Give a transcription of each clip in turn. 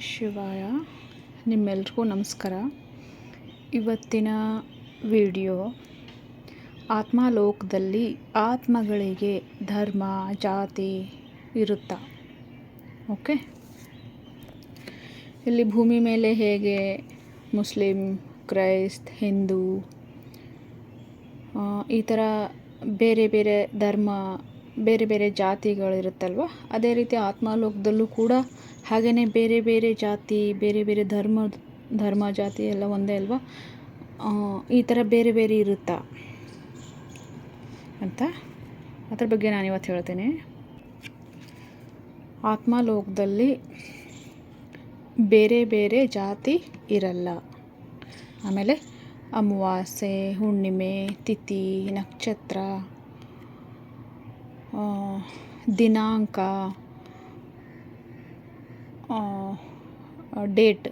ಶಿವಾಯ. ನಿಮ್ಮೆಲ್ರಿಗೂ ನಮಸ್ಕಾರ. ಇವತ್ತಿನ ವಿಡಿಯೋ ಆತ್ಮಲೋಕದಲ್ಲಿ ಆತ್ಮಗಳಿಗೆ ಧರ್ಮ, ಜಾತಿ ಇರುತ್ತಾ. ಓಕೆ? ಇಲ್ಲಿ ಭೂಮಿ ಮೇಲೆ ಹೇಗೆ ಮುಸ್ಲಿಂ, ಕ್ರೈಸ್ತ್, ಹಿಂದೂ ಈ ಥರ ಬೇರೆ ಬೇರೆ ಧರ್ಮ ಬೇರೆ ಬೇರೆ ಜಾತಿಗಳಿರುತ್ತಲ್ವ? ಅದೇ ರೀತಿ ಆತ್ಮಲೋಕದಲ್ಲೂ ಕೂಡ ಹಾಗೆಯೇ ಬೇರೆ ಬೇರೆ ಜಾತಿ, ಬೇರೆ ಬೇರೆ ಧರ್ಮ ಧರ್ಮ ಜಾತಿ ಎಲ್ಲ ಒಂದೇ ಅಲ್ವಾ? ಈ ಥರ ಬೇರೆ ಬೇರೆ ಇರುತ್ತಾ? ಅಂತ ಅದ್ರ ಬಗ್ಗೆ ನಾನು ಇವತ್ತು ಹೇಳ್ತೇನೆ. ಆತ್ಮಲೋಕದಲ್ಲಿ ಬೇರೆ ಬೇರೆ ಜಾತಿ ಇರಲ್ಲ. ಆಮೇಲೆ ಅಮಾವಾಸ್ಯೆ, ಹುಣ್ಣಿಮೆ, ತಿಥಿ, ನಕ್ಷತ್ರ ದಿನಾಂಕ ಡೇಟ್,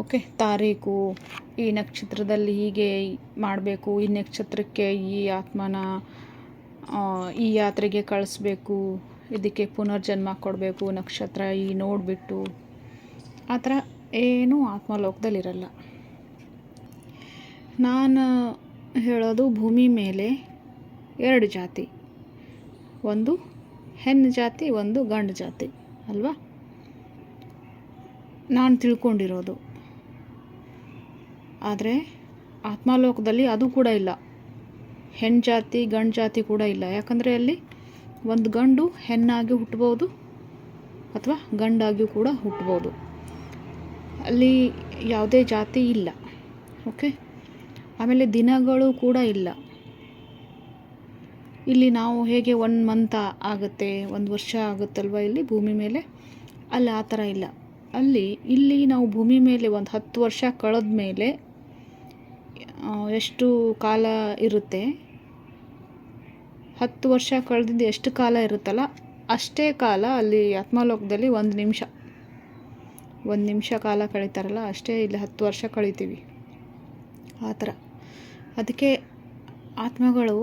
ಓಕೆ, ತಾರೀಕು, ಈ ನಕ್ಷತ್ರದಲ್ಲಿ ಹೀಗೆ ಮಾಡಬೇಕು, ಈ ನಕ್ಷತ್ರಕ್ಕೆ ಈ ಆತ್ಮನ ಈ ಯಾತ್ರೆಗೆ ಕಳಿಸ್ಬೇಕು, ಇದಕ್ಕೆ ಪುನರ್ಜನ್ಮ ಕೊಡಬೇಕು, ನಕ್ಷತ್ರ ಈ ನೋಡಿಬಿಟ್ಟು, ಆ ಥರ ಏನೂ ಆತ್ಮಲೋಕದಲ್ಲಿರಲ್ಲ. ನಾನು ಹೇಳೋದು ಭೂಮಿ ಮೇಲೆ ಎರಡು ಜಾತಿ. ಒಂದು ಹೆಣ್ಣು ಜಾತಿ ಒಂದು ಗಂಡು ಜಾತಿ, ಅಲ್ವಾ? ನಾನು ತಿಳ್ಕೊಂಡಿರೋದು. ಆದರೆ ಆತ್ಮಾಲೋಕದಲ್ಲಿ ಅದು ಕೂಡ ಇಲ್ಲ. ಹೆಣ್ಣು ಜಾತಿ, ಗಂಡು ಜಾತಿ ಕೂಡ ಇಲ್ಲ. ಯಾಕಂದರೆ ಅಲ್ಲಿ ಒಂದು ಗಂಡು ಹೆಣ್ಣಾಗಿ ಹುಟ್ಬೋದು ಅಥವಾ ಗಂಡಾಗಿಯೂ ಕೂಡ ಹುಟ್ಬೋದು. ಅಲ್ಲಿ ಯಾವುದೇ ಜಾತಿ ಇಲ್ಲ. ಓಕೆ? ಆಮೇಲೆ ದಿನಗಳು ಕೂಡ ಇಲ್ಲ. ಇಲ್ಲಿ ನಾವು ಹೇಗೆ ಒನ್ ಮಂತ್ ಆಗುತ್ತೆ, ಒಂದು ವರ್ಷ ಆಗುತ್ತಲ್ವ ಇಲ್ಲಿ ಭೂಮಿ ಮೇಲೆ? ಅಲ್ಲಿ ಆ ಥರ ಇಲ್ಲ. ಅಲ್ಲಿ, ಇಲ್ಲಿ ನಾವು ಭೂಮಿ ಮೇಲೆ ಒಂದು ಹತ್ತು ವರ್ಷ ಕಳೆದ ಮೇಲೆ ಎಷ್ಟು ಕಾಲ ಇರುತ್ತೆ? ಹತ್ತು ವರ್ಷ ಕಳೆದಿದ್ದು ಎಷ್ಟು ಕಾಲ ಇರುತ್ತಲ್ಲ, ಅಷ್ಟೇ ಕಾಲ ಅಲ್ಲಿ ಆತ್ಮಲೋಕದಲ್ಲಿ ಒಂದು ನಿಮಿಷ. ಒಂದು ನಿಮಿಷ ಕಾಲ ಕಳೀತಾರಲ್ಲ, ಅಷ್ಟೇ ಇಲ್ಲಿ ಹತ್ತು ವರ್ಷ ಕಳಿತೀವಿ. ಆ ಥರ. ಅದಕ್ಕೆ ಆತ್ಮಗಳು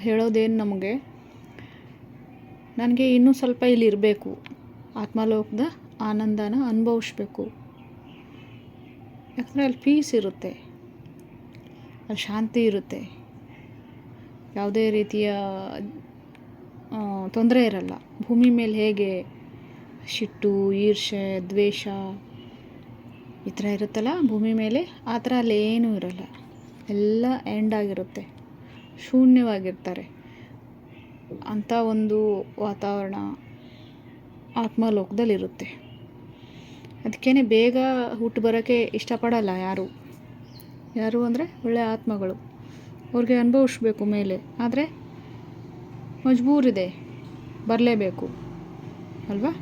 ಹೇಳೋದೇನು ನಮಗೆ? ನನಗೆ ಇನ್ನೂ ಸ್ವಲ್ಪ ಇಲ್ಲಿ ಇರಬೇಕು ಆತ್ಮಲೋಕದ ಆನಂದನ ಅನುಭವಿಸ್ಬೇಕು. ಯಾಕಂದರೆ ಅಲ್ಲಿ ಪೀಸ್ ಇರುತ್ತೆ. ಅಲ್ಲಿ ಶಾಂತಿ ಇರುತ್ತೆ. ಯಾವುದೇ ರೀತಿಯ ತೊಂದರೆ ಇರಲ್ಲ. ಭೂಮಿ ಮೇಲೆ ಹೇಗೆ ಸಿಟ್ಟು ಈರ್ಷೆ ದ್ವೇಷ ಈ ಥರ ಇರುತ್ತಲ್ಲ, ಭೂಮಿ ಮೇಲೆ ಆ ಥರ ಅಲ್ಲಿ ಏನೂ ಇರಲ್ಲ. ಎಲ್ಲ ಎಂಡ್ ಆಗಿರುತ್ತೆ. ಶೂನ್ಯವಾಗಿರ್ತಾರೆ. ಅಂಥ ಒಂದು ವಾತಾವರಣ ಆತ್ಮಲೋಕದಲ್ಲಿರುತ್ತೆ. ಅದಕ್ಕೇ ಬೇಗ ಹುಟ್ಟು ಬರೋಕ್ಕೆ ಇಷ್ಟಪಡಲ್ಲ ಯಾರು. ಯಾರು ಅಂದರೆ ಒಳ್ಳೆಯ ಆತ್ಮಗಳು. ಅವ್ರಿಗೆ ಅನುಭವಿಸ್ಬೇಕು ಮೇಲೆ. ಆದರೆ ಮಜಬೂರಿದೆ. ಬರಲೇಬೇಕು. ಅಲ್ವಾ?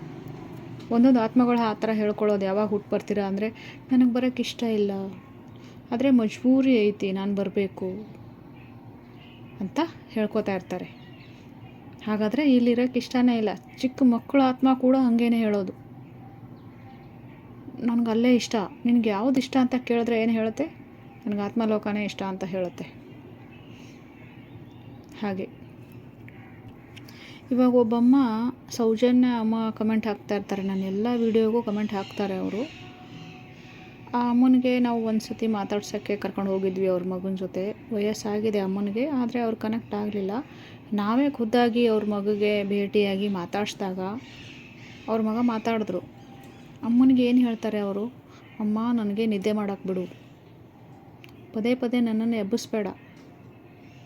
ಒಂದೊಂದು ಆತ್ಮಗಳು ಆ ಥರ ಹೇಳ್ಕೊಳ್ಳೋದು ಯಾವಾಗ ಹುಟ್ಟು ಬರ್ತೀರಾ ಅಂದರೆ, ನನಗೆ ಬರೋಕ್ಕೆ ಇಷ್ಟ ಇಲ್ಲ. ಆದರೆ ಮಜಬೂರಿ ಐತಿ, ನಾನು ಬರಬೇಕು. ಅಂತ ಹೇಳ್ಕೊತಾ ಇರ್ತಾರೆ. ಹಾಗಾದರೆ ಇಲ್ಲಿರೋಕ್ಕೆ ಇಷ್ಟನೇ ಇಲ್ಲ. ಚಿಕ್ಕ ಮಕ್ಕಳ ಆತ್ಮ ಕೂಡ ಹಾಗೇನೆ ಹೇಳೋದು. ನನಗೆ ಅಲ್ಲೇ ಇಷ್ಟ. ನಿನಗೆ ಯಾವ್ದು ಇಷ್ಟ ಅಂತ ಕೇಳಿದ್ರೆ ಏನು ಹೇಳುತ್ತೆ? ನನಗೆ ಆತ್ಮಲೋಕನೇ ಇಷ್ಟ ಅಂತ ಹೇಳುತ್ತೆ. ಹಾಗೆ. ಇವಾಗ ಒಬ್ಬಮ್ಮ ಸೌಜನ್ಯ ಅಮ್ಮ ಕಮೆಂಟ್ ಹಾಕ್ತಾ ಇರ್ತಾರೆ. ನಾನು ಎಲ್ಲ ವೀಡಿಯೋಗೂ ಕಮೆಂಟ್ ಹಾಕ್ತಾರೆ ಅವರು. ಆ ಅಮ್ಮನಿಗೆ ನಾವು ಒಂದು ಸತಿ ಮಾತಾಡ್ಸೋಕ್ಕೆ ಕರ್ಕೊಂಡು ಹೋಗಿದ್ವಿ ಅವ್ರ ಮಗನ ಜೊತೆ. ವಯಸ್ಸಾಗಿದೆ ಅಮ್ಮನಿಗೆ, ಆದರೆ ಅವ್ರು ಕನೆಕ್ಟ್ ಆಗಲಿಲ್ಲ. ನಾವೇ ಖುದ್ದಾಗಿ ಅವ್ರ ಮಗುಗೆ ಭೇಟಿಯಾಗಿ ಮಾತಾಡಿಸಿದಾಗ ಅವ್ರ ಮಗ ಮಾತಾಡಿದ್ರು. ಅಮ್ಮನಿಗೆ ಏನು ಹೇಳ್ತಾರೆ ಅವರು? ಅಮ್ಮ, ನನಗೆ ನಿದ್ದೆ ಮಾಡೋಕ್ಕೆ ಬಿಡು. ಪದೇ ಪದೇ ನನ್ನನ್ನು ಎಬ್ಬಿಸ್ಬೇಡ.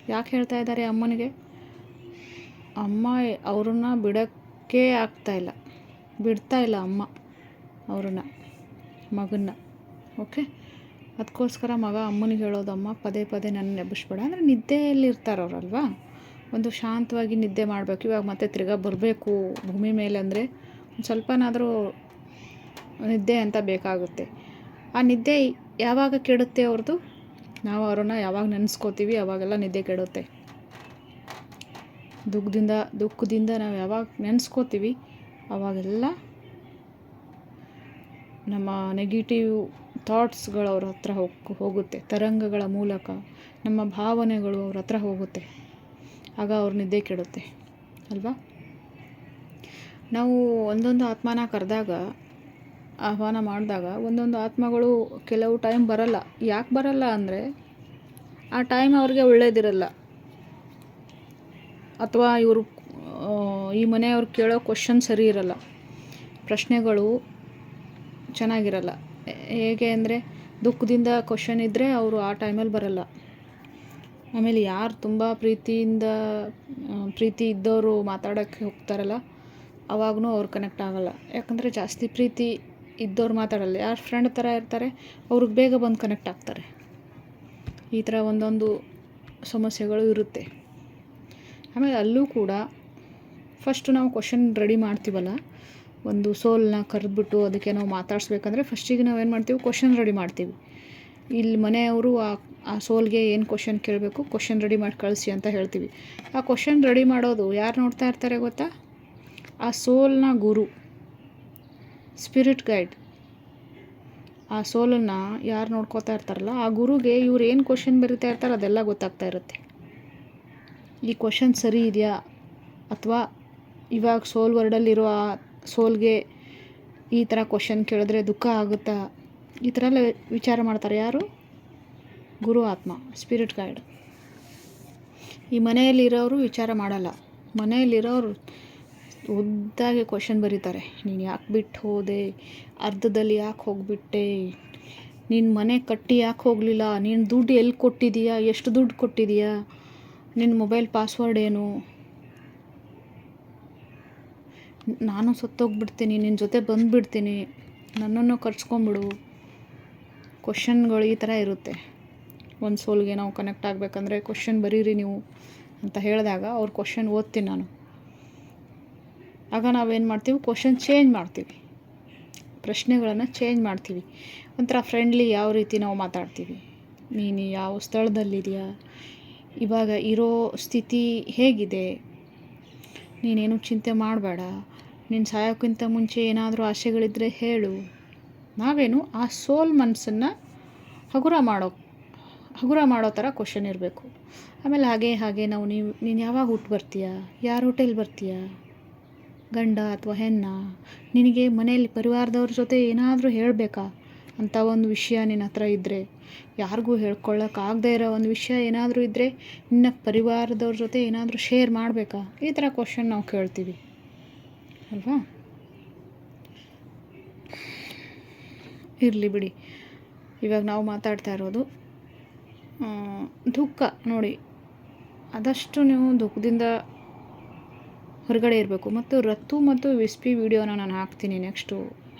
ಯಾಕೆ ಹೇಳ್ತಾ ಇದ್ದಾರೆ ಅಮ್ಮನಿಗೆ? ಅಮ್ಮ ಅವ್ರನ್ನ ಬಿಡೋಕ್ಕೇ ಆಗ್ತಾಯಿಲ್ಲ ಬಿಡ್ತಾ ಇಲ್ಲ ಅಮ್ಮ ಅವ್ರನ್ನ, ಮಗನ್ನ. ಓಕೆ? ಅದಕ್ಕೋಸ್ಕರ ಮಗ ಅಮ್ಮನಿಗೆ ಹೇಳೋದು, ಅಮ್ಮ, ಪದೇ ಪದೇ ನನ್ನ ನೆಬ್ಬಿಸ್ಬೇಡ. ಅಂದರೆ ನಿದ್ದೆಯಲ್ಲಿ ಇರ್ತಾರೆ ಅವರಲ್ವಾ ಒಂದು ಶಾಂತವಾಗಿ ನಿದ್ದೆ ಮಾಡಬೇಕು. ಇವಾಗ ಮತ್ತೆ ತಿರ್ಗಾ ಬರಬೇಕು ಭೂಮಿ ಮೇಲೆ ಅಂದರೆ ಒಂದು ಸ್ವಲ್ಪನಾದರೂ ನಿದ್ದೆ ಅಂತ ಬೇಕಾಗುತ್ತೆ. ಆ ನಿದ್ದೆ ಯಾವಾಗ ಕೆಡುತ್ತೆ ಅವ್ರದ್ದು ನಾವು ಅವ್ರನ್ನ ಯಾವಾಗ ನೆನೆಸ್ಕೋತೀವಿ, ಅವಾಗೆಲ್ಲ ನಿದ್ದೆ ಕೆಡುತ್ತೆ. ದುಃಖದಿಂದ ದುಃಖದಿಂದ ನಾವು ಯಾವಾಗ ನೆನೆಸ್ಕೋತೀವಿ, ಅವಾಗೆಲ್ಲ ನಮ್ಮ ನೆಗೆಟಿವ್ ಥಾಟ್ಸ್ಗಳು ಅವ್ರ ಹತ್ರ ಹೋಗ್, ಹೋಗುತ್ತೆ. ತರಂಗಗಳ ಮೂಲಕ ನಮ್ಮ ಭಾವನೆಗಳು ಅವ್ರ ಹತ್ರ ಹೋಗುತ್ತೆ. ಆಗ ಅವ್ರ ನಿದ್ದೆ ಕೆಡುತ್ತೆ. ಅಲ್ವಾ? ನಾವು ಒಂದೊಂದು ಆತ್ಮನ ಕರೆದಾಗ, ಆಹ್ವಾನ ಮಾಡಿದಾಗ ಒಂದೊಂದು ಆತ್ಮಗಳು ಕೆಲವು ಟೈಮ್ ಬರಲ್ಲ. ಯಾಕೆ ಬರಲ್ಲ ಅಂದರೆ ಆ ಟೈಮ್ ಅವ್ರಿಗೆ ಒಳ್ಳೇದಿರಲ್ಲ. ಅಥವಾ ಇವರು ಈ ಮನೆಯವ್ರು ಕೇಳೋ ಕ್ವಶನ್ ಸರಿ ಇರಲ್ಲ. ಪ್ರಶ್ನೆಗಳು ಚೆನ್ನಾಗಿರಲ್ಲ. ಹೇಗೆ ಅಂದರೆ ದುಃಖದಿಂದ ಕ್ವಶನ್ ಇದ್ದರೆ ಅವರು ಆ ಟೈಮಲ್ಲಿ ಬರಲ್ಲ. ಆಮೇಲೆ ಯಾರು ತುಂಬ ಪ್ರೀತಿಯಿಂದ ಪ್ರೀತಿ ಇದ್ದವರು ಮಾತಾಡೋಕ್ಕೆ ಹೋಗ್ತಾರಲ್ಲ ಅವಾಗೂ ಅವ್ರು ಕನೆಕ್ಟ್ ಆಗೋಲ್ಲ. ಯಾಕಂದರೆ ಜಾಸ್ತಿ ಪ್ರೀತಿ ಇದ್ದವ್ರು ಮಾತಾಡಲ್ಲ. ಯಾರು ಫ್ರೆಂಡ್ ಥರ ಇರ್ತಾರೆ, ಅವ್ರಿಗೆ ಬೇಗ ಬಂದು ಕನೆಕ್ಟ್ ಆಗ್ತಾರೆ. ಈ ಥರ ಒಂದೊಂದು ಸಮಸ್ಯೆಗಳು ಇರುತ್ತೆ. ಆಮೇಲೆ ಅಲ್ಲೂ ಕೂಡ ಫಸ್ಟು ನಾವು ಕ್ವಶನ್ ರೆಡಿ ಮಾಡ್ತೀವಲ್ಲ ಒಂದು ಸೋಲ್ನ ಕರೆದ್ಬಿಟ್ಟು ಅದಕ್ಕೆ ನಾವು ಮಾತಾಡಿಸ್ಬೇಕಂದ್ರೆ ಫಸ್ಟಿಗೆ ನಾವು ಏನು ಮಾಡ್ತೀವಿ? ಕ್ವಶನ್ ರೆಡಿ ಮಾಡ್ತೀವಿ. ಇಲ್ಲಿ ಮನೆಯವರು ಆ ಆ ಸೋಲ್ಗೆ ಏನು ಕ್ವಶನ್ ಕೇಳಬೇಕು? ಕ್ವಶನ್ ರೆಡಿ ಮಾಡಿ ಕಳಿಸಿ ಅಂತ ಹೇಳ್ತೀವಿ. ಆ ಕ್ವಶನ್ ರೆಡಿ ಮಾಡೋದು ಯಾರು ನೋಡ್ತಾ ಇರ್ತಾರೆ ಗೊತ್ತಾ? ಆ ಸೋಲ್ನ ಗುರು ಸ್ಪಿರಿಟ್ ಗೈಡ್ ಆ ಸೋಲನ್ನು ಯಾರು ನೋಡ್ಕೋತಾ ಇರ್ತಾರಲ್ಲ, ಆ ಗುರುಗೆ ಇವ್ರು ಏನು ಕ್ವಶನ್ ಬರೀತಾ ಇರ್ತಾರೆ ಅದೆಲ್ಲ ಗೊತ್ತಾಗ್ತಾ ಇರುತ್ತೆ. ಈ ಕ್ವಶನ್ ಸರಿ ಇದೆಯಾ? ಅಥವಾ ಇವಾಗ ಸೋಲ್ ವರ್ಡಲ್ಲಿರೋ ಆ ಸೋಲ್ಗೆ ಈ ಥರ ಕ್ವಶನ್ ಕೇಳಿದ್ರೆ ದುಃಖ ಆಗುತ್ತಾ? ಈ ಥರ ಎಲ್ಲ ವಿಚಾರ ಮಾಡ್ತಾರೆ. ಯಾರು? ಗುರು ಆತ್ಮ ಸ್ಪಿರಿಟ್ ಗೈಡ್ ಈ ಮನೆಯಲ್ಲಿರೋರು ವಿಚಾರ ಮಾಡಲ್ಲ. ಮನೆಯಲ್ಲಿರೋರು ಉದ್ದಾಗಿ ಕ್ವಶನ್ ಬರೀತಾರೆ. ನೀನು ಯಾಕೆ ಬಿಟ್ಟು ಹೋದೆ? ಅರ್ಧದಲ್ಲಿ ಯಾಕೆ ಹೋಗಿಬಿಟ್ಟೆ? ನಿನ್ನ ಮನೆ ಕಟ್ಟಿ ಯಾಕೆ ಹೋಗಲಿಲ್ಲ? ನೀನು ದುಡ್ಡು ಎಲ್ಲಿ ಕೊಟ್ಟಿದೀಯಾ? ಎಷ್ಟು ದುಡ್ಡು ಕೊಟ್ಟಿದೀಯಾ? ನಿನ್ನ ಮೊಬೈಲ್ ಪಾಸ್ವರ್ಡ್ ಏನು? ನಾನು ಸತ್ತೋಗ್ಬಿಡ್ತೀನಿ ನಿನ್ನ ಜೊತೆ ಬಂದುಬಿಡ್ತೀನಿ, ನನ್ನನ್ನು ಕರ್ಸ್ಕೊಂಬಿಡು ಕ್ವಶನ್ಗಳು ಈ ಥರ ಇರುತ್ತೆ. ಒಂದು ಸೋಲ್ಗೆ ನಾವು ಕನೆಕ್ಟ್ ಆಗಬೇಕಂದ್ರೆ ಕ್ವಶನ್ ಬರೀರಿ ನೀವು ಅಂತ ಹೇಳಿದಾಗ ಅವ್ರ ಕ್ವಶನ್ ಓದ್ತೀನಿ ನಾನು. ಆಗ ನಾವೇನು ಮಾಡ್ತೀವಿ? ಕ್ವಶನ್ ಚೇಂಜ್ ಮಾಡ್ತೀವಿ. ಪ್ರಶ್ನೆಗಳನ್ನು ಚೇಂಜ್ ಮಾಡ್ತೀವಿ. ಒಂಥರ ಫ್ರೆಂಡ್ಲಿ ಯಾವ ರೀತಿ ನಾವು ಮಾತಾಡ್ತೀವಿ? ನೀನು ಯಾವ ಸ್ಥಳದಲ್ಲಿದೆಯಾ? ಇವಾಗ ಇರೋ ಸ್ಥಿತಿ ಹೇಗಿದೆ? ನೀನೇನು ಚಿಂತೆ ಮಾಡಬೇಡ. ನೀನು ಸಾಯೋಕ್ಕಿಂತ ಮುಂಚೆ ಏನಾದರೂ ಆಸೆಗಳಿದ್ದರೆ ಹೇಳು. ನಾವೇನು ಆ ಸೋಲ್ ಮನಸ್ಸನ್ನು ಹಗುರ ಮಾಡೋ ಹಗುರ ಮಾಡೋ ಥರ ಕ್ವಶನ್ ಇರಬೇಕು. ಆಮೇಲೆ ಹಾಗೆ ಹಾಗೆ ನಾವು ನೀವು, ನೀನು ಯಾವಾಗ ಹುಟ್ಟು ಬರ್ತೀಯಾ? ಯಾರು ಹೋಟೆಲ್ ಬರ್ತೀಯಾ? ಗಂಡ ಅಥವಾ ಹೆಣ್ಣ? ನಿನಗೆ ಮನೆಯಲ್ಲಿ ಪರಿವಾರದವ್ರ ಜೊತೆ ಏನಾದರೂ ಹೇಳಬೇಕಾ? ಅಂತ ಒಂದು ವಿಷಯ ನಿನ್ನ ಹತ್ರ ಇದ್ದರೆ ಯಾರಿಗೂ ಹೇಳ್ಕೊಳ್ಳೋಕ್ಕಾಗದೇ ಇರೋ ಒಂದು ವಿಷಯ ಏನಾದರೂ ಇದ್ದರೆ ನಿನ್ನ ಪರಿವಾರದವ್ರ ಜೊತೆ ಏನಾದರೂ ಶೇರ್ ಮಾಡಬೇಕಾ? ಈ ಥರ ಕ್ವಶನ್ ನಾವು ಕೇಳ್ತೀವಿ. ಅಲ್ವಾ? ಇರಲಿ ಬಿಡಿ. ಇವಾಗ ನಾವು ಮಾತಾಡ್ತಾ ಇರೋದು ದುಃಖ ನೋಡಿ. ಆದಷ್ಟು ನೀವು ದುಃಖದಿಂದ ಹೊರಗಡೆ ಇರಬೇಕು. ಮತ್ತು ರತ್ತು ಮತ್ತು ವಿಸ್ಪಿ ವಿಡಿಯೋನ ನಾನು ಹಾಕ್ತೀನಿ, ನೆಕ್ಸ್ಟು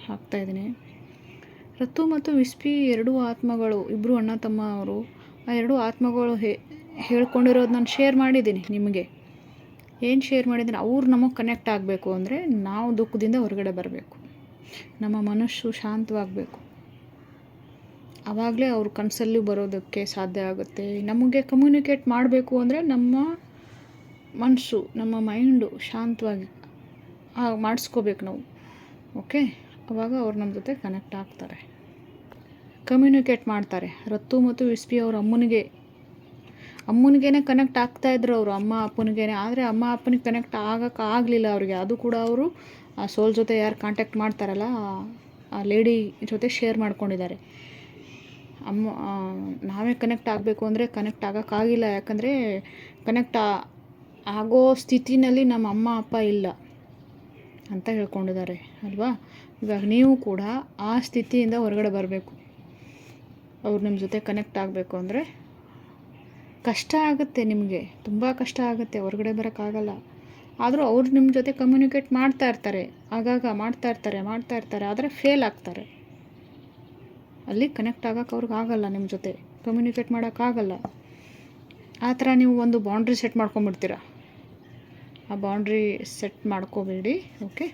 ಹಾಕ್ತಾಯಿದ್ದೀನಿ ರತ್ತು ಮತ್ತು ವಿಸ್ಪಿ ಎರಡೂ ಆತ್ಮಗಳು ಇಬ್ಬರು ಅಣ್ಣ ತಮ್ಮ ಅವರು ಆ ಎರಡೂ ಆತ್ಮಗಳು ಹೇಳ್ಕೊಂಡಿರೋದು ನಾನು ಶೇರ್ ಮಾಡಿದ್ದೀನಿ ನಿಮಗೆ. ಏನು ಶೇರ್ ಮಾಡಿದ್ರೆ, ಅವ್ರು ನಮಗೆ ಕನೆಕ್ಟ್ ಆಗಬೇಕು ಅಂದರೆ ನಾವು ದುಃಖದಿಂದ ಹೊರಗಡೆ ಬರಬೇಕು. ನಮ್ಮ ಮನಸ್ಸು ಶಾಂತವಾಗಬೇಕು. ಆವಾಗಲೇ ಅವ್ರ ಕನಸಲ್ಲಿ ಬರೋದಕ್ಕೆ ಸಾಧ್ಯ ಆಗುತ್ತೆ. ನಮಗೆ ಕಮ್ಯುನಿಕೇಟ್ ಮಾಡಬೇಕು ಅಂದರೆ ನಮ್ಮ ಮನಸ್ಸು, ನಮ್ಮ ಮೈಂಡು ಶಾಂತವಾಗಿ ಮಾಡಿಸ್ಕೋಬೇಕು ನಾವು. ಓಕೆ ಅವಾಗ ಅವ್ರು ನಮ್ಮ ಜೊತೆ ಕನೆಕ್ಟ್ ಆಗ್ತಾರೆ. ಕಮ್ಯುನಿಕೇಟ್ ಮಾಡ್ತಾರೆ. ರತ್ತು ಮತ್ತು ವಿಸ್ಪಿ ಅವ್ರ ಅಮ್ಮನಿಗೆ ಅಮ್ಮನಿಗೇನೆ ಕನೆಕ್ಟ್ ಆಗ್ತಾ ಇದ್ರು ಅವರು, ಅಮ್ಮ ಅಪ್ಪನಿಗೇನೆ. ಆದರೆ ಅಮ್ಮ ಅಪ್ಪನಿಗೆ ಕನೆಕ್ಟ್ ಆಗಕ್ಕೆ ಆಗಲಿಲ್ಲ ಅವ್ರಿಗೆ. ಅದು ಕೂಡ ಅವರು, ಆ ಸೋಲ್ ಜೊತೆ ಯಾರು ಕಾಂಟ್ಯಾಕ್ಟ್ ಮಾಡ್ತಾರಲ್ಲ, ಆ- ಲೇಡಿ ಜೊತೆ ಶೇರ್ ಮಾಡ್ಕೊಂಡಿದ್ದಾರೆ. ಅಮ್ಮ ನಾವೇ ಕನೆಕ್ಟ್ ಆಗಬೇಕು ಅಂದರೆ ಕನೆಕ್ಟ್ ಆಗೋಕ್ಕಾಗಿಲ್ಲ ಯಾಕಂದರೆ ಕನೆಕ್ಟ್ ಆಗೋ ಸ್ಥಿತಿನಲ್ಲಿ ನಮ್ಮ ಅಮ್ಮ, ಅಪ್ಪ ಇಲ್ಲ ಅಂತ ಹೇಳ್ಕೊಂಡಿದ್ದಾರೆ, ಅಲ್ವಾ? ಇವಾಗ ನೀವು ಕೂಡ ಆ ಸ್ಥಿತಿಯಿಂದ ಹೊರಗಡೆ ಬರಬೇಕು. ಅವ್ರು ನಿಮ್ಮ ಜೊತೆ ಕನೆಕ್ಟ್ ಆಗಬೇಕು ಅಂದರೆ ಕಷ್ಟ ಆಗುತ್ತೆ ನಿಮಗೆ, ತುಂಬ ಕಷ್ಟ ಆಗುತ್ತೆ, ಹೊರಗಡೆ ಬರೋಕ್ಕಾಗಲ್ಲ. ಆದರೂ ಅವ್ರು ನಿಮ್ಮ ಜೊತೆ ಕಮ್ಯುನಿಕೇಟ್ ಮಾಡ್ತಾ ಇರ್ತಾರೆ, ಆಗಾಗ ಮಾಡ್ತಾ ಇರ್ತಾರೆ ಮಾಡ್ತಾ ಇರ್ತಾರೆ, ಆದರೆ ಫೇಲ್ ಆಗ್ತಾರೆ. ಅಲ್ಲಿ ಕನೆಕ್ಟ್ ಆಗೋಕೆ ಅವ್ರಿಗೆ ಆಗಲ್ಲ ನಿಮ್ಮ ಜೊತೆ ಕಮ್ಯುನಿಕೇಟ್ ಮಾಡೋಕ್ಕಾಗಲ್ಲ ಆ ಥರ ನೀವು ಒಂದು ಬೌಂಡ್ರಿ ಸೆಟ್ ಮಾಡ್ಕೊಂಬಿಡ್ತೀರ? ಆ ಬೌಂಡ್ರಿ ಸೆಟ್ ಮಾಡ್ಕೋಬೇಡಿ ಓಕೆ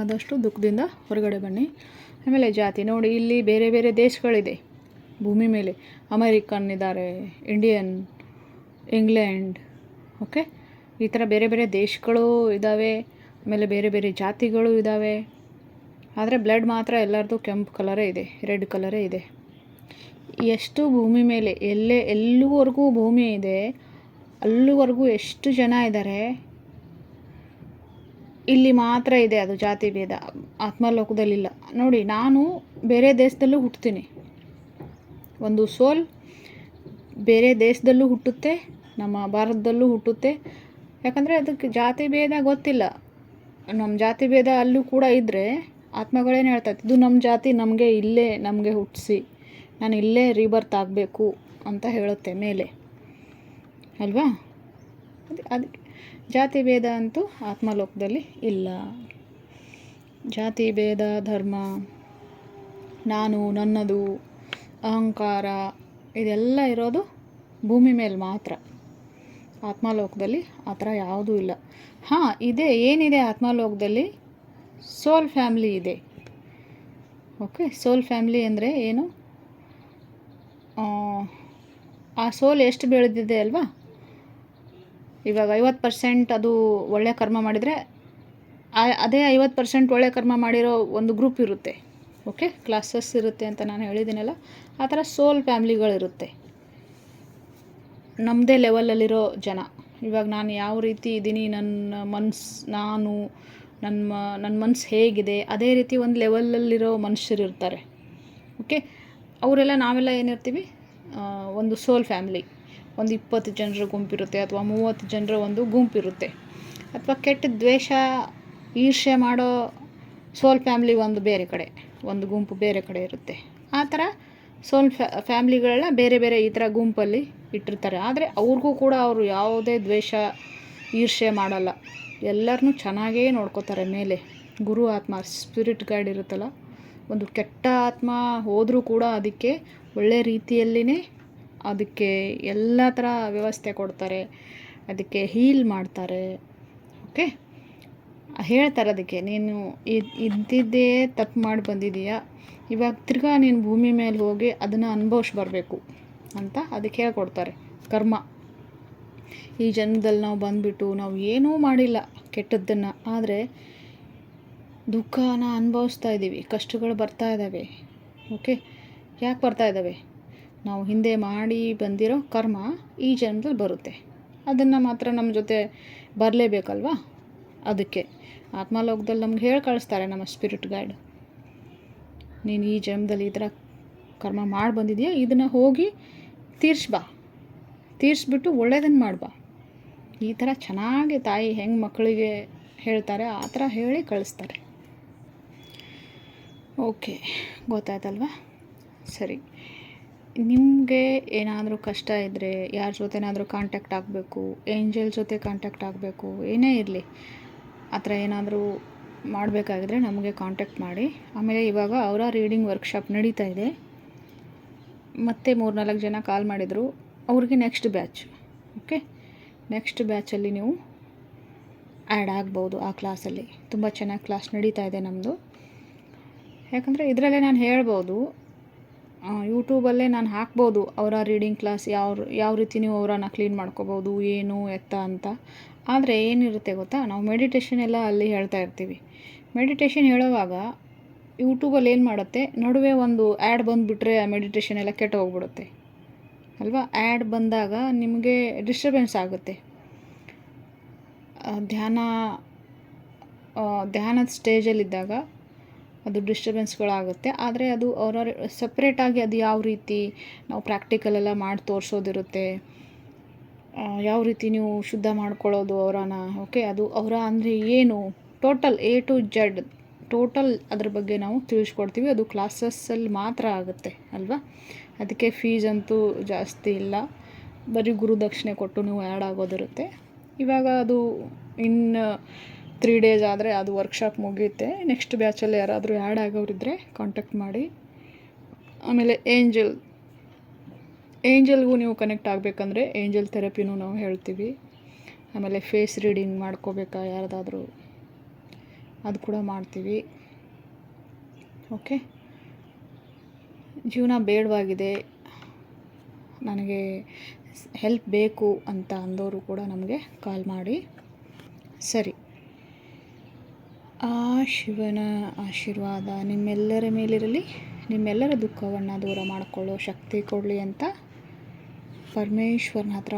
ಆದಷ್ಟು ದುಃಖದಿಂದ ಹೊರಗಡೆ ಬನ್ನಿ. ಆಮೇಲೆ ಜಾತಿ, ನೋಡಿ ಇಲ್ಲಿ ಬೇರೆ ಬೇರೆ ದೇಶಗಳಿದೆ. ಭೂಮಿ ಮೇಲೆ ಅಮೇರಿಕನ್ ಇದ್ದಾರೆ ಇಂಡಿಯನ್, ಇಂಗ್ಲೆಂಡ್ ಓಕೆ ಈ ಥರ ಬೇರೆ ಬೇರೆ ದೇಶಗಳು ಇದ್ದಾವೆ ಆಮೇಲೆ ಬೇರೆ ಬೇರೆ ಜಾತಿಗಳು ಇದ್ದಾವೆ ಆದರೆ ಬ್ಲಡ್ ಮಾತ್ರ ಎಲ್ಲರದು ಕೆಂಪು ಕಲರೇ ಇದೆ ರೆಡ್ ಕಲರೇ ಇದೆ. ಎಷ್ಟು ಭೂಮಿ ಮೇಲೆ, ಎಲ್ಲೇ, ಎಲ್ಲಿವರೆಗೂ ಭೂಮಿ ಇದೆ, ಅಲ್ಲಿವರೆಗೂ ಎಷ್ಟು ಜನ ಇದ್ದಾರೆ ಇಲ್ಲಿ ಮಾತ್ರ ಇದೆ ಅದು ಜಾತಿ ಭೇದ, ಆತ್ಮಲೋಕದಲ್ಲಿಲ್ಲ. ನೋಡಿ, ನಾನು ಬೇರೆ ದೇಶದಲ್ಲೂ ಹುಟ್ತೀನಿ. ಒಂದು ಸೋಲ್ ಬೇರೆ ದೇಶದಲ್ಲೂ ಹುಟ್ಟುತ್ತೆ, ನಮ್ಮ ಭಾರತದಲ್ಲೂ ಹುಟ್ಟುತ್ತೆ. ಯಾಕಂದರೆ ಅದಕ್ಕೆ ಜಾತಿ ಭೇದ ಗೊತ್ತಿಲ್ಲ. ನಮ್ಮ ಜಾತಿ ಭೇದ ಅಲ್ಲೂ ಕೂಡ ಇದ್ದರೆ ಆತ್ಮಗಳೇನು ಹೇಳ್ತೈತೆ ಇದು ನಮ್ಮ ಜಾತಿ, ನಮಗೆ ಇಲ್ಲೇ, ನಮಗೆ ಹುಟ್ಟಿಸಿ ನಾನು ಇಲ್ಲೇ ರೀಬರ್ತ್ ಆಗಬೇಕು ಅಂತ ಹೇಳುತ್ತೆ ಮೇಲೆ. ಅಲ್ವಾ? ಅದು ಅದಕ್ಕೆ ಜಾತಿ ಭೇದ ಅಂತೂ ಆತ್ಮಲೋಕದಲ್ಲಿ ಇಲ್ಲ. ಜಾತಿ ಭೇದ, ಧರ್ಮ, ನಾನು, ನನ್ನದು ಅಹಂಕಾರ ಇದೆಲ್ಲ ಇರೋದು ಭೂಮಿ ಮೇಲೆ ಮಾತ್ರ. ಆತ್ಮಲೋಕದಲ್ಲಿ ಆ ಥರ ಯಾವುದೂ ಇಲ್ಲ. ಹಾಂ, ಇದೆ, ಏನಿದೆ ಆತ್ಮಲೋಕದಲ್ಲಿ? ಸೋಲ್ ಫ್ಯಾಮ್ಲಿ ಇದೆ. ಓಕೆ, ಸೋಲ್ ಫ್ಯಾಮ್ಲಿ ಅಂದರೆ ಏನು? ಆ ಸೋಲ್ ಎಷ್ಟು ಬೆಳೆದಿದೆ ಅಲ್ವಾ? ಇವಾಗ ಐವತ್ತು ಪರ್ಸೆಂಟ್ ಅದು ಒಳ್ಳೆ ಕರ್ಮ ಮಾಡಿದರೆ ಅದೇ ಐವತ್ತು ಪರ್ಸೆಂಟ್ ಒಳ್ಳೆ ಕರ್ಮ ಮಾಡಿರೋ ಒಂದು ಗ್ರೂಪ್ ಇರುತ್ತೆ. ಓಕೆ? ಕ್ಲಾಸಸ್ ಇರುತ್ತೆ ಅಂತ ನಾನು ಹೇಳಿದ್ದೀನಲ್ಲ, ಆ ಥರ ಸೋಲ್ ಫ್ಯಾಮ್ಲಿಗಳಿರುತ್ತೆ ನಮ್ಮದೇ ಲೆವೆಲಲ್ಲಿರೋ ಜನ. ಇವಾಗ ನಾನು ಯಾವ ರೀತಿ ಇದ್ದೀನಿ, ನನ್ನ ಮನ್ಸು, ನಾನು, ನನ್ನ ನನ್ನ ಮನ್ಸು ಹೇಗಿದೆ, ಅದೇ ರೀತಿ ಒಂದು ಲೆವೆಲಲ್ಲಿರೋ ಮನುಷ್ಯರು ಇರ್ತಾರೆ. ಓಕೆ? ಅವರೆಲ್ಲ ನಾವೆಲ್ಲ ಏನಿರ್ತೀವಿ? ಒಂದು ಸೋಲ್ ಫ್ಯಾಮ್ಲಿ ಒಂದು ಇಪ್ಪತ್ತು ಜನರ ಗುಂಪಿರುತ್ತೆ ಅಥವಾ ಮೂವತ್ತು ಜನರ ಒಂದು ಗುಂಪಿರುತ್ತೆ ಅಥವಾ ಕೆಟ್ಟ ದ್ವೇಷ ಈರ್ಷೆ ಮಾಡೋ ಸೋಲ್ ಫ್ಯಾಮ್ಲಿ ಒಂದು ಬೇರೆ ಕಡೆ. ಒಂದು ಗುಂಪು ಬೇರೆ ಕಡೆ ಇರುತ್ತೆ. ಆ ಥರ ಸೋಲ್ ಫ್ಯಾ ಫ್ಯಾಮ್ಲಿಗಳನ್ನ ಬೇರೆ ಬೇರೆ ಈ ಥರ ಗುಂಪಲ್ಲಿ ಇಟ್ಟಿರ್ತಾರೆ. ಆದರೆ ಅವ್ರಿಗೂ ಕೂಡ ಅವರು ಯಾವುದೇ ದ್ವೇಷ ಈರ್ಷೆ ಮಾಡಲ್ಲ. ಎಲ್ಲರನ್ನೂ ಚೆನ್ನಾಗೇ ನೋಡ್ಕೋತಾರೆ ಮೇಲೆ. ಗುರು ಆತ್ಮ, ಸ್ಪಿರಿಟ್ ಗೈಡ್ ಇರುತ್ತಲ್ಲ, ಒಂದು ಕೆಟ್ಟ ಆತ್ಮ ಹೋದರೂ ಕೂಡ ಅದಕ್ಕೆ ಒಳ್ಳೆ ರೀತಿಯಲ್ಲಿನೇ ಅದಕ್ಕೆ ಎಲ್ಲ ಥರ ವ್ಯವಸ್ಥೆ ಕೊಡ್ತಾರೆ. ಅದಕ್ಕೆ ಹೀಲ್ ಮಾಡ್ತಾರೆ. ಓಕೆ ಹೇಳ್ತಾರೆ ಅದಕ್ಕೆ, ನೀನು ಇದ್ದಿದ್ದೇ ತಪ್ಪು ಮಾಡಿ ಬಂದಿದೀಯಾ ಇವಾಗ ತಿರ್ಗಾ ನೀನು ಭೂಮಿ ಮೇಲೆ ಹೋಗಿ ಅದನ್ನು ಅನುಭವಿಸಿ ಬರಬೇಕು ಅಂತ ಅದಕ್ಕೆ ಹೇಳ್ಕೊಡ್ತಾರೆ ಕರ್ಮ. ಈ ಜನ್ಮದಲ್ಲಿ ನಾವು ಬಂದುಬಿಟ್ಟು ನಾವು ಏನೂ ಮಾಡಿಲ್ಲ ಕೆಟ್ಟದ್ದನ್ನು, ಆದರೆ ದುಃಖನ ಅನುಭವಿಸ್ತಾ ಇದ್ದೀವಿ, ಕಷ್ಟಗಳು ಬರ್ತಾ ಇದ್ದಾವೆ, ಓಕೆ? ಯಾಕೆ ಬರ್ತಾ ಇದ್ದಾವೆ? ನಾವು ಹಿಂದೆ ಮಾಡಿ ಬಂದಿರೋ ಕರ್ಮ ಈ ಜನ್ಮದಲ್ಲಿ ಬರುತ್ತೆ. ಅದನ್ನು ಮಾತ್ರ ನಮ್ಮ ಜೊತೆ ಬರಲೇಬೇಕಲ್ವಾ? ಅದಕ್ಕೆ. ಆತ್ಮಲೋಕದಲ್ಲಿ ನಮ್ಗೆ ಹೇಳಿ ಕಳಿಸ್ತಾರೆ ನಮ್ಮ ಸ್ಪಿರಿಟ್ ಗೈಡ್ ನೀನು ಈ ಜನ್ಮದಲ್ಲಿ ಈ ಥರ ಕರ್ಮ ಮಾಡಿ ಬಂದಿದೆಯಾ? ಇದನ್ನು ಹೋಗಿ ತೀರ್ಸ್ಬಾ ತೀರಿಸ್ಬಿಟ್ಟು ಒಳ್ಳೇದನ್ನು ಮಾಡ್ಬಾ ಈ ಥರ ಚೆನ್ನಾಗಿ ತಾಯಿ ಹೆಂಗೆ ಮಕ್ಕಳಿಗೆ ಹೇಳ್ತಾರೆ, ಆ ಥರ ಹೇಳಿ ಕಳಿಸ್ತಾರೆ. ಓಕೆ ಗೊತ್ತಾಯ್ತಲ್ವಾ? ಸರಿ. ನಿಮಗೆ ಏನಾದರೂ ಕಷ್ಟ ಇದ್ದರೆ ಯಾರ ಜೊತೆನಾದರೂ ಕಾಂಟ್ಯಾಕ್ಟ್ ಆಗಬೇಕು ಏಂಜಲ್ ಜೊತೆ ಕಾಂಟ್ಯಾಕ್ಟ್ ಆಗಬೇಕು, ಏನೇ ಇರಲಿ ಆ ಥರ ಏನಾದರೂ ಮಾಡಬೇಕಾಗಿದ್ರೆ ನಮಗೆ ಕಾಂಟ್ಯಾಕ್ಟ್ ಮಾಡಿ. ಆಮೇಲೆ ಇವಾಗ ಅವರ ರೀಡಿಂಗ್ ವರ್ಕ್ಶಾಪ್ ನಡೀತಾ ಇದೆ. ಮತ್ತೆ ಮೂರು ನಾಲ್ಕು ಜನ ಕಾಲ್ ಮಾಡಿದರು. ಅವ್ರಿಗೆ ನೆಕ್ಸ್ಟ್ ಬ್ಯಾಚ್ ಓಕೆ ನೆಕ್ಸ್ಟ್ ಬ್ಯಾಚಲ್ಲಿ ನೀವು ಆ್ಯಡ್ ಆಗ್ಬೋದು ಆ ಕ್ಲಾಸಲ್ಲಿ ತುಂಬ ಚೆನ್ನಾಗಿ ಕ್ಲಾಸ್ ನಡೀತಾ ಇದೆ ನಮ್ಮದು ಯಾಕಂದರೆ ಇದರಲ್ಲೇ ನಾನು ಹೇಳ್ಬೋದು ಯೂಟ್ಯೂಬಲ್ಲೇ ನಾನು ಹಾಕ್ಬೋದು ಅವರ ರೀಡಿಂಗ್ ಕ್ಲಾಸ್ ಯಾವ ಯಾವ ರೀತಿ ನೀವು ಅವರನ್ನು ಕ್ಲೀನ್ ಮಾಡ್ಕೋಬೋದು, ಏನು, ಎತ್ತ ಅಂತ. ಆದರೆ ಏನಿರುತ್ತೆ ಗೊತ್ತಾ? ನಾವು ಮೆಡಿಟೇಷನ್ ಎಲ್ಲ ಅಲ್ಲಿ ಹೇಳ್ತಾ ಇರ್ತೀವಿ. ಮೆಡಿಟೇಷನ್ ಹೇಳೋವಾಗ ಯೂಟ್ಯೂಬಲ್ಲಿ ಏನು ಮಾಡುತ್ತೆ? ನಡುವೆ ಒಂದು ಆ್ಯಡ್ ಬಂದುಬಿಟ್ರೆ ಆ ಮೆಡಿಟೇಷನ್ ಎಲ್ಲ ಕೆಟ್ಟು ಹೋಗ್ಬಿಡುತ್ತೆ. ಅಲ್ವಾ? ಆ್ಯಡ್ ಬಂದಾಗ ನಿಮಗೆ ಡಿಸ್ಟರ್ಬೆನ್ಸ್ ಆಗುತ್ತೆ. ಧ್ಯಾನ ಧ್ಯಾನದ ಸ್ಟೇಜಲ್ಲಿದ್ದಾಗ ಅದು ಡಿಸ್ಟರ್ಬೆನ್ಸ್ಗಳಾಗುತ್ತೆ ಆದರೆ ಅದು ಅವರವ್ರ ಸಪ್ರೇಟಾಗಿ ಅದು ಯಾವ ರೀತಿ ನಾವು ಪ್ರಾಕ್ಟಿಕಲೆಲ್ಲ ಮಾಡಿ ತೋರಿಸೋದಿರುತ್ತೆ. ಯಾವ ರೀತಿ ನೀವು ಶುದ್ಧ ಮಾಡ್ಕೊಳ್ಳೋದು ಅವರನ್ನ? ಓಕೆ ಅದು ಅವರ ಅಂದರೆ ಏನು? Total A to Z total ಅದ್ರ ಬಗ್ಗೆ ನಾವು ತಿಳಿಸ್ಕೊಡ್ತೀವಿ. ಅದು ಕ್ಲಾಸಸ್ಸಲ್ಲಿ ಮಾತ್ರ ಆಗುತ್ತೆ, ಅಲ್ವಾ? ಅದಕ್ಕೆ ಫೀಸ್ ಅಂತೂ ಜಾಸ್ತಿ ಇಲ್ಲ. ಬರೀ ಗುರುದಕ್ಷಿಣೆ ಕೊಟ್ಟು ನೀವು ಆ್ಯಡ್ ಆಗೋದಿರುತ್ತೆ. ಇವಾಗ ಅದು ಇನ್ನು ತ್ರೀ ಡೇಸ್ ಆದರೆ ಅದು ವರ್ಕ್ಶಾಪ್ ಮುಗಿಯುತ್ತೆ. ನೆಕ್ಸ್ಟ್ ಬ್ಯಾಚಲ್ಲಿ ಯಾರಾದರೂ ಆ್ಯಡ್ ಆಗೋರಿದ್ದರೆ ಕಾಂಟ್ಯಾಕ್ಟ್ ಮಾಡಿ. ಆಮೇಲೆ ಏಂಜಲ್ ಏಂಜಲ್ಗೂ ನೀವು ಕನೆಕ್ಟ್ ಆಗಬೇಕಂದ್ರೆ ಏಂಜಲ್ ಥೆರಪಿನೂ ನಾವು ಹೇಳ್ತೀವಿ. ಆಮೇಲೆ ಫೇಸ್ ರೀಡಿಂಗ್ ಮಾಡ್ಕೋಬೇಕಾ ಯಾರ್ದಾದರೂ? ಅದು ಕೂಡ ಮಾಡ್ತೀವಿ. ಓಕೆ ಜೀವನ ಬೇಡವಾಗಿದೆ. ನನಗೆ ಹೆಲ್ಪ್ ಬೇಕು ಅಂತ ಅಂದವರು ಕೂಡ ನಮಗೆ ಕಾಲ್ ಮಾಡಿ. ಸರಿ. ಆ ಶಿವನ ಆಶೀರ್ವಾದ ನಿಮ್ಮೆಲ್ಲರ ಮೇಲಿರಲಿ, ನಿಮ್ಮೆಲ್ಲರ ದುಃಖವನ್ನು ದೂರ ಮಾಡಿಕೊಳ್ಳೋ ಶಕ್ತಿ ಕೊಡಲಿ ಅಂತ ಪರಮೇಶ್ವರನ ಹತ್ರ